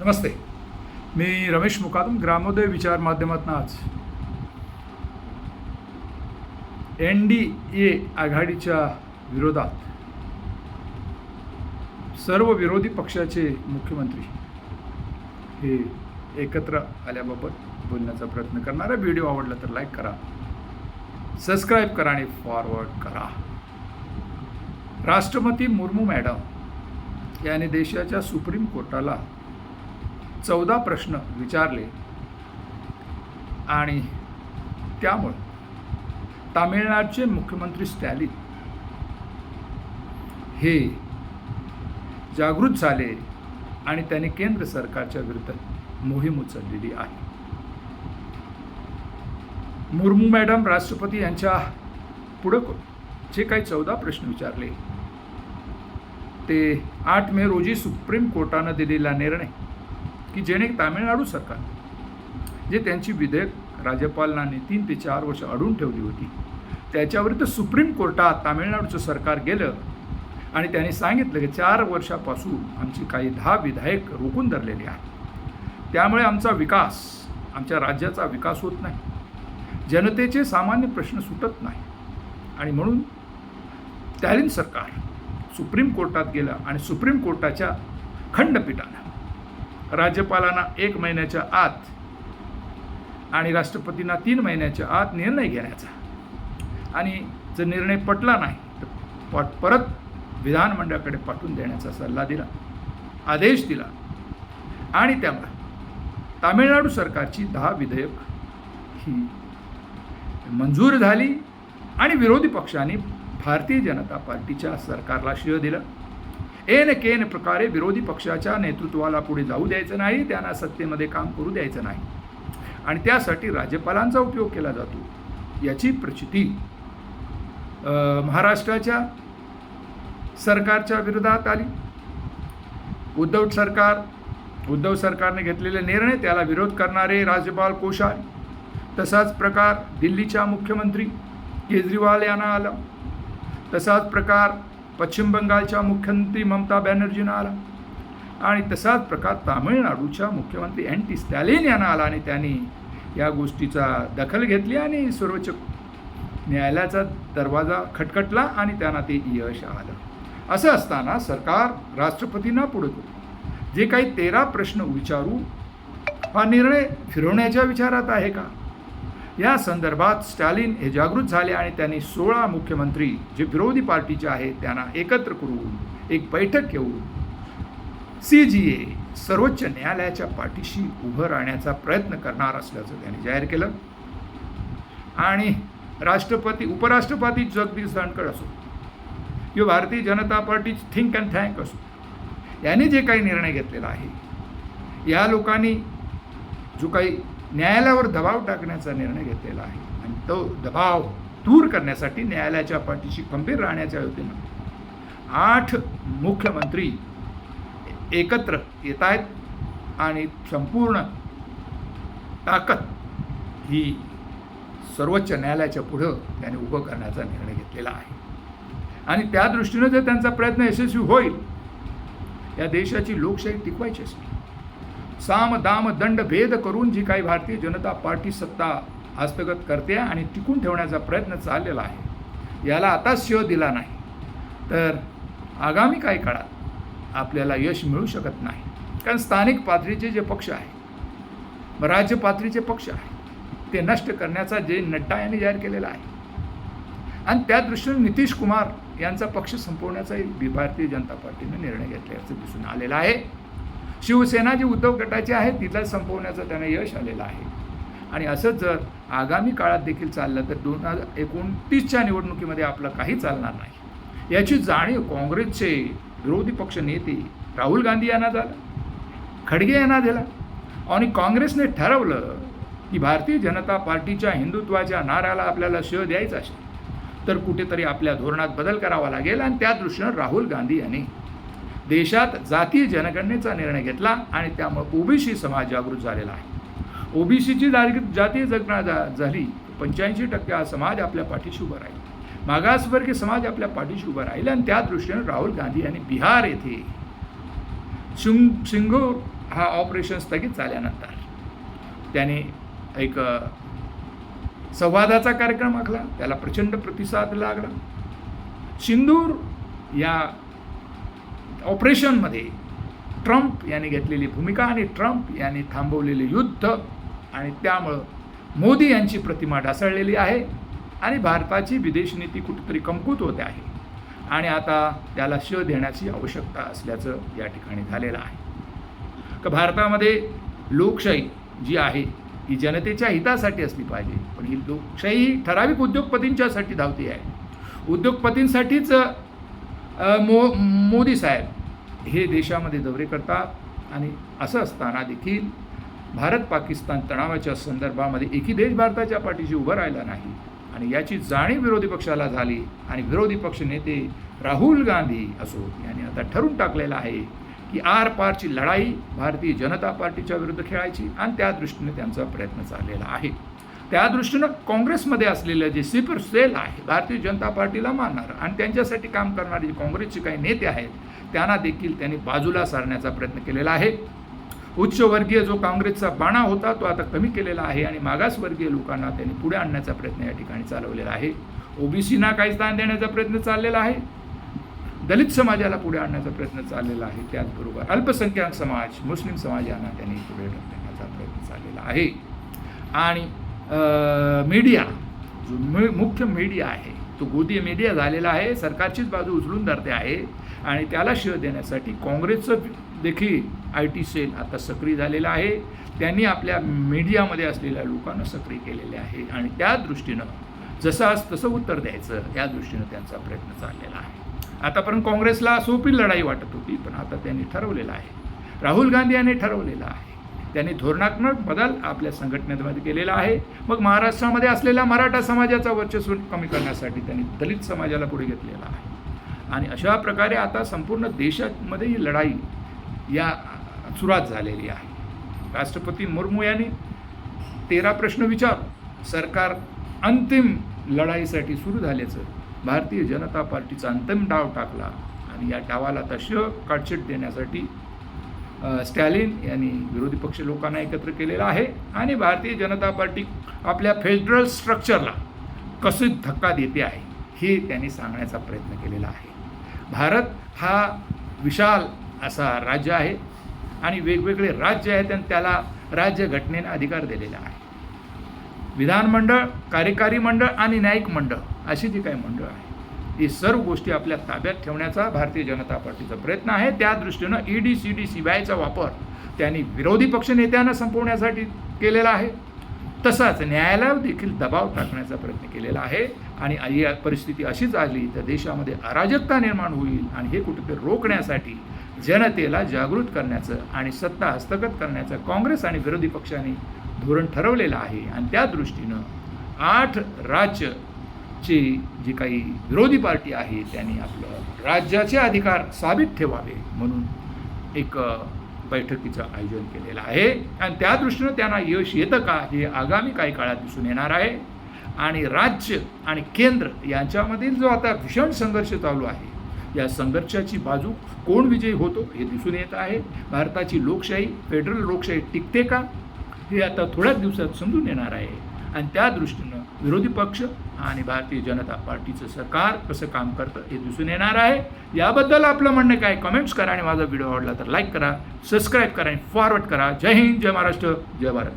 नमस्ते. मी रमेश मुकादम ग्रामोदय विचार माध्यमातून आज. एन डी ए आघाडीच्या विरोधात सर्व विरोधी पक्षाचे मुख्यमंत्री हे एकत्र आल्याबाबत बोलण्याचा प्रयत्न करणार आहे. व्हिडिओ आवडला तर लाईक करा सबस्क्राईब करा आणि फॉरवर्ड करा. राष्ट्रपती मुर्मू मॅडम यांनी देशाच्या सुप्रीम कोर्टाला चौदा प्रश्न विचारले. आणि त्यामुळे तामिळनाडूचे मुख्यमंत्री स्टॅलिन हे जागृत झाले आणि त्यांनी केंद्र सरकारच्या विरुद्ध मोहीम उचललेली आहे. मुर्मू मॅडम राष्ट्रपती यांच्या पुढं करून जे काही चौदा प्रश्न विचारले ते आठ मे रोजी सुप्रीम कोर्टानं दिलेला निर्णय की जेणे तामिळनाडू सरकार जे त्यांची विधेयक राज्यपालांनी तीन ते चार वर्ष अडून ठेवली होती त्याच्याविरुद्ध सुप्रीम कोर्टात तामिळनाडूचं सरकार गेलं आणि त्यांनी सांगितलं की चार वर्षापासून आमची काही दहा विधायक रोखून धरलेली आहेत. त्यामुळे आमचा विकास आमच्या राज्याचा विकास होत नाही. जनतेचे सामान्य प्रश्न सुटत नाही. आणि म्हणून स्टॅलिन सरकार सुप्रीम कोर्टात गेलं आणि सुप्रीम कोर्टाच्या खंडपीठानं राज्यपालांना एक महिन्याच्या आत आणि राष्ट्रपतींना तीन महिन्याच्या आत निर्णय घेण्याचा. आणि जर निर्णय पटला नाही तर परत विधानमंडळाकडे पाठवून देण्याचा सल्ला दिला आदेश दिला. आणि त्यामुळे तामिळनाडू सरकारची दहा विधेयक ही मंजूर झाली आणि विरोधी पक्षाने भारतीय जनता पार्टीच्या सरकारला शिव दिलं. एन केन प्रकारे विरोधी पक्षाच्या नेतृत्वाला पुढे जाऊ द्यायचं नाही त्यांना सत्तेमध्ये काम करू द्यायचं नाही. आणि त्यासाठी राज्यपालांचा उपयोग केला जातो. याची प्रचिती महाराष्ट्राच्या सरकारच्या विरोधात आली. उद्धव सरकार उद्धव सरकारने घेतलेले निर्णय त्याला विरोध करणारे राज्यपाल कोश्यारी. तसाच प्रकार दिल्लीच्या मुख्यमंत्री केजरीवाल यांना आला. तसाच प्रकार पश्चिम बंगालच्या मुख्यमंत्री ममता बॅनर्जीनं आला आणि तसाच प्रकार तामिळनाडूच्या मुख्यमंत्री एन टी स्टॅलिन यांना आला आणि त्यांनी या गोष्टीचा दखल घेतली आणि सर्वोच्च न्यायालयाचा दरवाजा खटखटला आणि त्यांना ते यश आलं. असं असताना सरकार राष्ट्रपतींना पुढे जे काही तेरा प्रश्न विचारू हा निर्णय फिरवण्याच्या विचारात आहे का? या संदर्भात स्टॅलिन हे जागृत झाले आणि त्यांनी सोळा मुख्यमंत्री जे विरोधी पार्टीचे आहेत त्यांना एकत्र करून एक बैठक घेऊन सी जी ए सर्वोच्च न्यायालयाच्या पाठीशी उभं राहण्याचा प्रयत्न करणार असल्याचं त्यांनी जाहीर केलं. आणि राष्ट्रपती उपराष्ट्रपती जगदीश धनखड असो किंवा Bharatiya Janata party think and thank असो यांनी जे काही निर्णय घेतलेला आहे या लोकांनी जो काही न्यायालयावर दबाव टाकण्याचा निर्णय घेतलेला आहे. आणि तो दबाव दूर करण्यासाठी न्यायालयाच्या पाठीशी खंबीर राहण्याच्या वतीनं आठ मुख्यमंत्री एकत्र येत आहेत आणि संपूर्ण ताकद ही सर्वोच्च न्यायालयाच्या पुढं त्याने उभं करण्याचा निर्णय घेतलेला आहे. आणि त्या दृष्टीनं जर त्यांचा प्रयत्न यशस्वी होईल या देशाची लोकशाही टिकवायची असते साम दाम दंड भेद करून जी काही भारतीय जनता पार्टी सत्ता हस्तगत करते आणि टिकून ठेवण्याचा प्रयत्न चाललेला आहे याला आता शिव दिला नाही. तर आगामी काही काळात आपल्याला यश मिळू शकत नाही. कारण स्थानिक पातळीचे जे पक्ष आहे राज्य पातळीचे पक्ष आहे ते नष्ट करण्याचा जे नड्डा यांनी जाहीर केलेला आहे. आणि त्या दृष्टीने नितीश कुमार यांचा पक्ष संपवण्याचाही भारतीय जनता पार्टीने निर्णय घेतल्याचं दिसून आलेलं आहे. शिवसेना जी उद्धव गटाची आहे तिला संपवण्याचं त्यांना यश आलेलं आहे. आणि असंच जर आगामी काळात देखील चाललं तर दोन हजार एकोणतीसच्या निवडणुकीमध्ये आपलं काही चालणार नाही. याची जाणीव काँग्रेसचे विरोधी पक्ष नेते राहुल गांधी यांना झाला खडगे यांना दिला. आणि काँग्रेसने ठरवलं की भारतीय जनता पार्टीच्या हिंदुत्वाच्या नाऱ्याला आपल्याला शह द्यायचा असेल तर कुठेतरी आपल्या धोरणात बदल करावा लागेल आणि त्या दृष्टीनं राहुल गांधी यांनी देशात जातीय जनगणनेचा निर्णय घेतला आणि त्यामुळे ओबीसी समाज जागृत झालेला आहे. ओबीसीची जातीय जगणा जा झाली पंच्याऐंशी टक्के हा समाज आपल्या पाठीशी उभा राहील. मागासवर्गीय समाज आपल्या पाठीशी उभा राहील आणि त्या दृष्टीनं राहुल गांधी यांनी बिहार येथे शिंग सिंगूर हा ऑपरेशन स्थगित झाल्यानंतर त्याने एक संवादाचा कार्यक्रम आखला त्याला प्रचंड प्रतिसाद लागला. सिंदूर या ऑपरेशनमध्ये ट्रम्प यांनी घेतलेली भूमिका आणि ट्रम्प यांनी थांबवलेले युद्ध आणि त्यामुळं मोदी यांची प्रतिमा ढासळलेली आहे आणि भारताची विदेश नीती कुठेतरी कमकुत होते आहे. आणि आता त्याला श देण्याची आवश्यकता असल्याचं या ठिकाणी झालेलं आहे. का भारतामध्ये लोकशाही जी आहे ही जनतेच्या हितासाठी असली पाहिजे पण ही लोकशाही ही ठराविक उद्योगपतींच्यासाठी धावती आहे. उद्योगपतींसाठीच मो मोदी साहेब हे देशामध्ये दौरे करतात आणि असं असताना देखील भारत पाकिस्तान तणावाच्या संदर्भामध्ये एकही देश भारताच्या पाठीशी उभं राहिला नाही आणि याची जाणीव विरोधी पक्षाला झाली आणि विरोधी पक्ष नेते राहुल गांधी असो यांनी आता ठरून टाकलेलं आहे की आर पारची लढाई भारतीय जनता पार्टीच्या विरुद्ध खेळायची आणि त्या दृष्टीने त्यांचा प्रयत्न चाललेला आहे. त्या दृष्टीनं काँग्रेसमध्ये असलेलं जे स्लीपर सेल आहे भारतीय जनता पार्टीला मानणार आणि त्यांच्यासाठी काम करणारे जे काँग्रेसचे काही नेते आहेत त्यांना देखील त्यांनी बाजूला सारण्याचा प्रयत्न केलेला आहे. उच्चवर्गीय जो काँग्रेसचा बाणा होता तो आता कमी केलेला आहे आणि मागासवर्गीय लोकांना त्यांनी पुढे आणण्याचा प्रयत्न या ठिकाणी चालवलेला आहे. ओबीसीना काही स्थान देण्याचा प्रयत्न चाललेला आहे. दलित समाजाला पुढे आणण्याचा प्रयत्न चाललेला आहे. त्याचबरोबर अल्पसंख्याक समाज मुस्लिम समाज यांना त्यांनी पुढे ढकलण्याचा प्रयत्न चाललेला आहे. आणि मीडिया जो मुख्य मीडिया आहे तो गोदी मीडिया झालेला आहे सरकारचीच बाजू उचलून धरते आहे आणि त्याला शिव देण्यासाठी काँग्रेसचं देखील आय टी सेल आता सक्रिय झालेलं आहे. त्यांनी आपल्या मीडियामध्ये असलेल्या लोकांना सक्रिय केलेले आहे आणि त्या दृष्टीनं जसं आज तसं उत्तर द्यायचं त्या दृष्टीनं त्यांचा प्रयत्न चाललेला आहे. आतापर्यंत काँग्रेसला सोपी लढाई वाटत होती पण आता त्यांनी ठरवलेलं आहे. राहुल गांधी यांनी ठरवलेलं आहे. त्यांनी धोरणात्मक बदल आपल्या संघटनेमध्ये केलेला आहे. मग महाराष्ट्रामध्ये असलेल्या मराठा समाजाचा वर्चस्व कमी करण्यासाठी त्यांनी दलित समाजाला पुढे घेतलेला आहे. आणि अशा प्रकारे आता संपूर्ण देशामध्ये ही लढाई या सुरुवात झालेली आहे. राष्ट्रपती मुर्मू यांनी तेरा प्रश्न विचार सरकार अंतिम लढाईसाठी सुरू झाल्याचं भारतीय जनता पार्टीचा अंतिम डाव टाकला आणि या डावाला तश काटछेट देण्यासाठी स्टॅलिन यांनी विरोधी पक्ष लोकांना एकत्र केलेला आहे आणि भारतीय जनता पार्टी आपल्या फेडरल स्ट्रक्चरला कसं धक्का देते आहे हे त्यांनी सांगण्याचा प्रयत्न केलेला आहे. भारत हा विशाल असा राज्य आहे आणि वेगवेगळे राज्य आहेत आणि त्याला राज्य घटनेने अधिकार दिलेला आहे. विधानमंडळ कार्यकारी मंडळ आणि न्यायिक मंडळ अशी जी काही मंडळ आहे ही सर्व गोष्टी आपल्या ताब्यात ठेवण्याचा भारतीय जनता पार्टीचा प्रयत्न आहे. त्या दृष्टीनं E D C D C B आयचा वापर त्यांनी विरोधी पक्षनेत्यांना संपवण्यासाठी केलेला आहे. तसाच न्यायालयावर देखील दबाव टाकण्याचा प्रयत्न केलेला आहे. आणि ही परिस्थिती अशीच आली तर देशामध्ये अराजकता निर्माण होईल आणि हे कुठेतरी रोखण्यासाठी जनतेला जागृत करण्याचं आणि सत्ता हस्तगत करण्याचं काँग्रेस आणि विरोधी पक्षांनी धोरण ठरवलेलं आहे. आणि त्या दृष्टीनं आठ राज्य ची जी काही विरोधी पार्टी आहे त्यांनी आपलं राज्याचे अधिकार साबित ठेवावे म्हणून एक बैठकीचं आयोजन केलेलं आहे. आणि त्या दृष्टीनं त्यांना यश येतं का हे आगामी काही काळात दिसून येणार आहे. आणि राज्य आणि केंद्र यांच्यामधील जो आता भीषण संघर्ष चालू आहे या संघर्षाची बाजू कोण विजयी होतो हे दिसून येत आहे. भारताची लोकशाही फेडरल लोकशाही टिकते का हे आता थोड्याच दिवसात समजून येणार आहे. आणि त्या दृष्टीनं विरोधी पक्ष आणि भारतीय जनता पार्टीचं सरकार कसं काम करतं हे दिसून येणार आहे. याबद्दल आपलं म्हणणं काय? कमेंट्स करा आणि माझा व्हिडिओ आवडला तर लाईक करा सबस्क्राईब करा आणि फॉरवर्ड करा. जय हिंद जय महाराष्ट्र जय भारत.